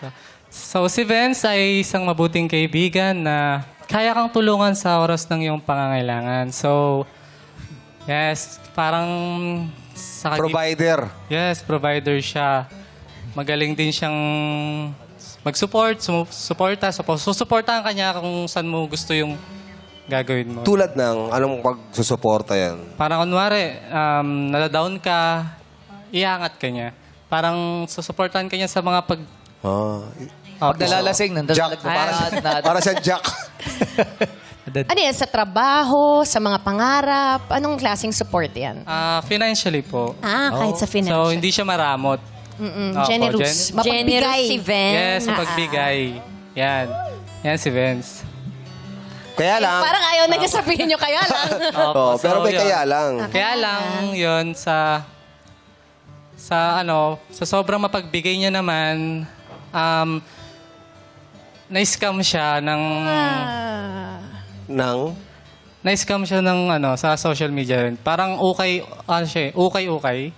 So, so si Vince ay isang mabuting kaibigan na kaya kang tulungan sa oras ng iyong pangangailangan. So, yes, parang sa kagib- Provider. Yes, provider siya. Magaling din siyang mag-support, sumu- suporta, supo- susuportahan ka niya kung saan mo gusto yung gagawin mo. Tulad ng anong pagsusuporta yan? Parang kunwari, um, nadadown ka, iangat ka niya. Parang susuportahan ka niya sa mga pag... Ah, Opo. Pag nalalasing, nandun Jack. talaga. Para, na, para sa Jack. Ano yan? Sa trabaho, sa mga pangarap? Anong klaseng support yan? Ah, financially po. Ah, kahit sa So, financial. hindi siya maramot. Mm-mm, Opo, generous. gen- Mapagbigay. Si Vince. Yes, magbigay. Yan. Yan si Vince. Kaya lang. Parang ayaw na niya sabihin nyo kaya lang. Oh, pero may yun. kaya lang. Kaya lang, yun, sa... Sa ano, sa sobrang mapagbigay niya naman, um, na-scam siya ng... Nang? Na-scam siya ng ano, sa social media rin. Parang ukay, ano siya, eh, ukay-ukay.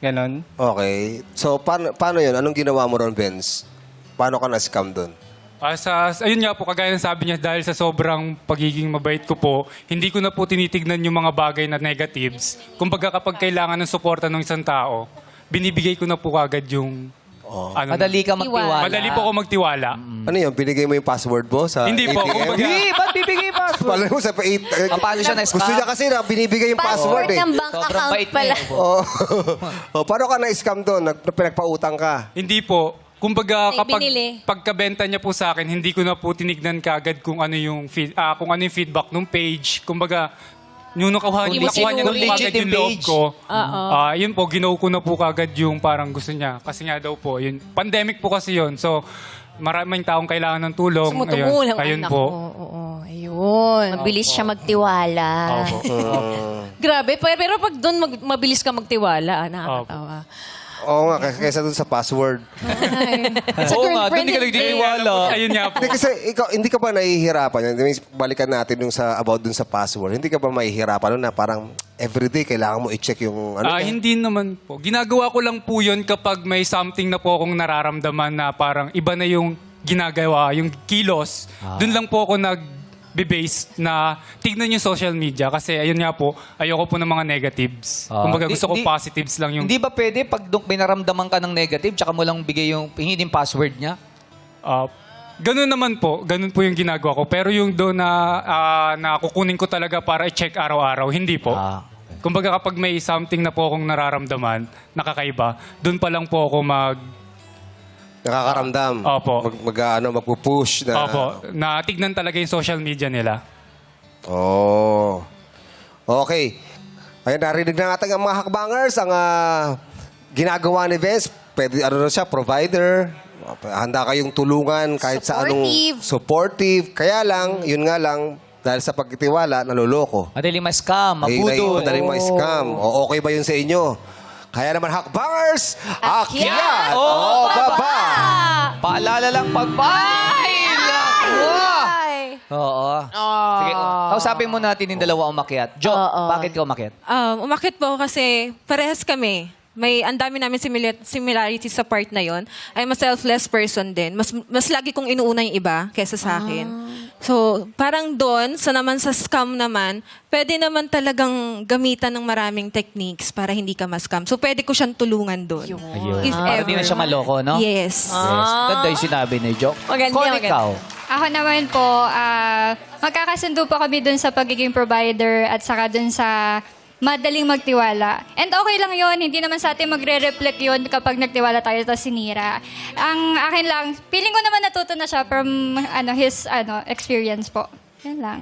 Ganon. Okay. So, paano, paano yun? Anong ginawa mo ron, Vince? Paano ka na-scam doon? Ah, sa, ayun nga po, kagaya ng sabi niya, dahil sa sobrang pagiging mabait ko po, hindi ko na po tinitignan yung mga bagay na negatives. Kumbaga kapag kailangan ng suporta ng isang tao, binibigay ko na po agad yung... Ano, Madali ka magtiwala. Madali po ako magtiwala. Ano yun? Binigay mo yung password mo sa Hindi po, ATM? kumbaga- Hindi, ba't bibigay pa? Pala mo sa eight, eh, Paano siya na-scam? Gusto niya kasi na binibigay yung password, Password eh. ng bank Sobrang account bait niya pala. eh. Oh. oh, paano ka na-scam doon? Nag, pinagpautang ka? Hindi po. Kumbaga May kapag binili. pagkabenta niya po sa akin, hindi ko na po tinignan kagad kung ano yung feed, ah, kung ano yung feedback ng page. Kumbaga yung nakuha, Kung nakuha niya na legit- po kung kagad legit yung yung loob page. ko. Ah, yun po, ginaw ko na po kagad yung parang gusto niya. Kasi nga daw po, yun, pandemic po kasi yun. So, maraming taong kailangan ng tulong. Ayun, ayun anak po. mo. Oo, ayun. Mabilis siya magtiwala. Opo. Grabe, pero, pero pag doon mag- mabilis ka magtiwala, ah, nakakatawa. Oo nga, kay- kaysa doon sa password. Sa Oo nga, doon girlfriend di ka and nagtitiwala. Ayun nga po. Hindi kasi ikaw, hindi ka ba nahihirapan? I mean, Balikan natin yung sa about dun sa password. Hindi ka ba mahihirapan nun na parang everyday kailangan mo i-check yung ano? Ah, hindi naman po. Ginagawa ko lang po yun kapag may something na po akong nararamdaman na parang iba na yung ginagawa, yung kilos. Doon lang po ako nag base na tignan yung social media kasi ayun nga po, ayoko po ng mga negatives. Ah. Kumbaga Di- gusto ko di- positives lang yung... Hindi ba pwede pag dun- may naramdaman ka ng negative, tsaka mo lang bigay yung, hingin yung password niya? Ah, ganun naman po, ganun po yung ginagawa ko. Pero yung doon na, ah, na kukunin ko talaga para i-check araw-araw, hindi po. Ah, Kumbaga kapag may something na po akong nararamdaman, nakakaiba, doon pa lang po ako mag Nakakaramdam. Opo. Mag, mag ano, magpupush na. Opo, na tignan talaga yung social media nila. Oh. Okay. Ayun, narinig na natin ang mga hakbangers, ang ah, ginagawa ni Vince. Pwede, ano na siya, provider. Handa kayong tulungan kahit sa anong... Supportive. Supportive. Kaya lang, yun nga lang, dahil sa pagtitiwala, naluloko. Madaling ma-scam, Ay, ay, mabudol. madaling ma-scam. O, okay ba yun sa inyo? Kaya naman, hakbangers, akyat o baba. Paalala lang pag-bye! Oo. Sige, kausapin mo natin yung dalawa umakyat. Jo, bakit ka umakyat? Um, umakit po kasi parehas kami. May ang dami namin simila- similarity sa part na yon. I'm a selfless person din. Mas mas lagi kong inuuna yung iba kaysa sa akin. So, parang doon, sa naman sa scam naman, pwede naman talagang gamitan ng maraming techniques para hindi ka ma-scam. So, pwede ko siyang tulungan doon. Ayun. If Para ever. di na siya maloko, no? Yes. Yes. Ganda yung sinabi ni Jo. Maganda, Call maganda. ikaw. Ako naman po, ah, magkakasundo po kami dun sa pagiging provider at saka dun sa madaling magtiwala. And okay lang yon hindi naman sa atin magre-reflect yon kapag nagtiwala tayo tapos sinira. Ang akin lang, feeling ko naman natuto na siya from ano, his ano, experience po. Yan lang.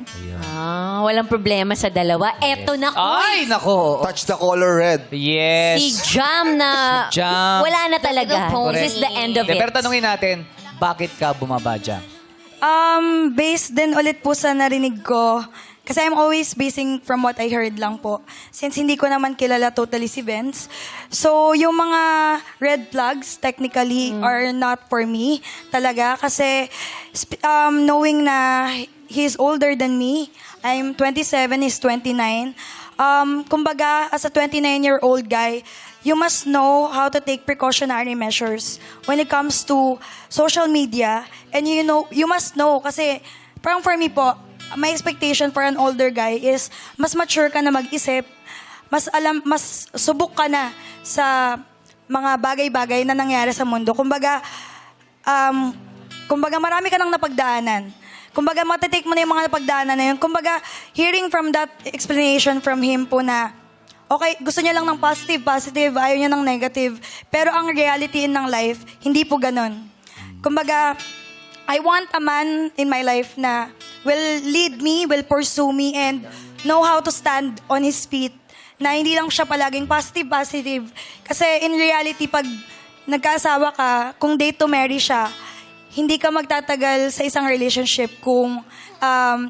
Ah, walang problema sa dalawa. Eto na, Ay, nako. Touch the color red. Yes. si Jam na Si Jam. wala na talaga. Correct. This is the end of De, it. pero tanungin natin, bakit ka bumaba dyan? Um, based din ulit po sa narinig ko. Kasi I'm always basing from what I heard lang po. Since hindi ko naman kilala totally si Vince. So, yung mga red flags technically are not for me talaga. Kasi um, knowing na he's older than me, I'm 27, he's 29. Um, kumbaga, as a 29-year-old guy, you must know how to take precautionary measures when it comes to social media. And you know, you must know kasi parang for me po, my expectation for an older guy is mas mature ka na mag-isip, mas alam, mas subok ka na sa mga bagay-bagay na nangyari sa mundo. Kumbaga, um, kumbaga marami ka nang napagdaanan. Kumbaga, matitake mo na yung mga napagdaanan na yun. Kumbaga, hearing from that explanation from him po na, okay, gusto niya lang ng positive, positive, ayaw niya ng negative. Pero ang reality ng life, hindi po ganon. Kumbaga, I want a man in my life na will lead me, will pursue me, and know how to stand on his feet. Na hindi lang siya palaging positive, positive. Kasi in reality, pag nagkasawa ka, kung date to marry siya, hindi ka magtatagal sa isang relationship kung um,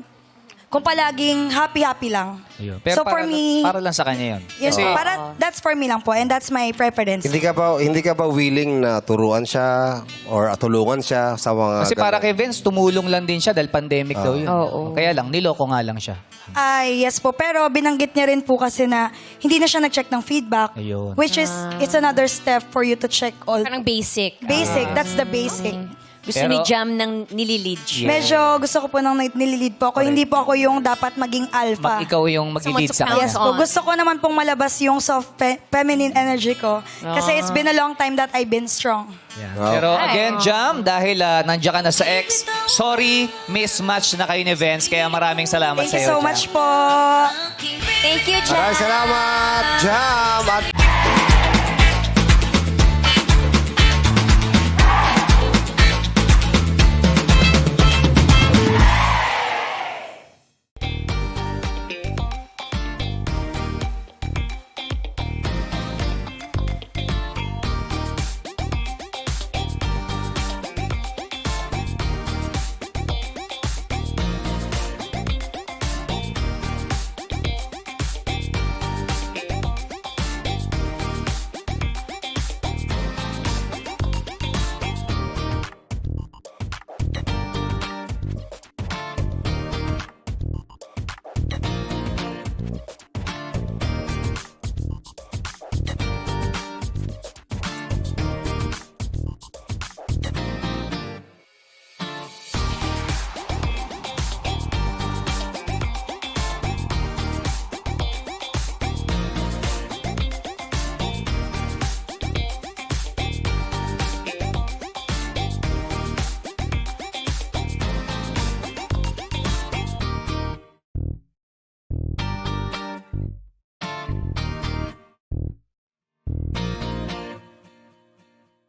kung palaging happy-happy lang. Pero so for para, me, para lang sa kanya yun. yes, para, that's for me lang po and that's my preference. Hindi ka ba hindi ka ba willing na turuan siya or tulungan siya sa mga Kasi para kay Vince, tumulong lang din siya dahil pandemic daw yun. Oo. Kaya lang, niloko nga lang siya. Ay, yes po. Pero binanggit niya rin po kasi na hindi na siya nag-check ng feedback. Ayun. Which is, it's another step for you to check all. Parang basic. Basic, that's the basic. Gusto Pero- ni Jam ng nililid siya. Medyo gusto ko po nang nililid po ako. Hindi po ako yung dapat maging alpha. Mag, ikaw yung mag-lead sa kanya. Yes po. Gusto ko naman pong malabas yung soft fe- feminine energy ko. Kasi it's been a long time that I've been strong. Pero again, Jam, dahil uh, nandiyan ka na sa ex, sorry, mismatch na kayo ni Vince, kaya maraming salamat Thank sa you iyo. so much po. Thank you, Jam. Maraming salamat, Jam! At